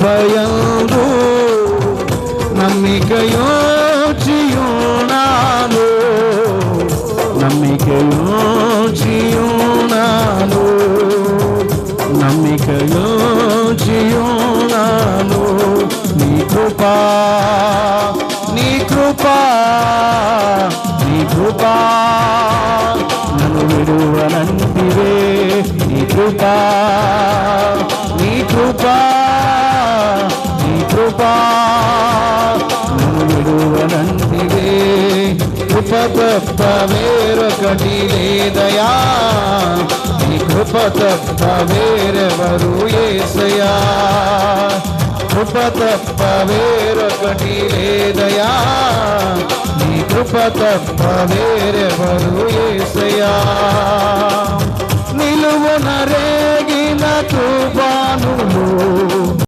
కృపయందు నమ్మికయోచియునాను నమ్మికయోచియునాను నమ్మికయోచియునాను నీ కృపా నీ కృపా నీ కృపా నన్ను విడువనంటివే నీ కృపా. నీ కృపా కృప తప్ప వేరొకటి లేదయా నీ కృప తప్ప వేరెవరు ఏసయా? కృప తప్ప వేరొకటి లేదయా నీ కృప తప్ప వేరెవరు ఏసయా? నిలువన రేగిన కృపా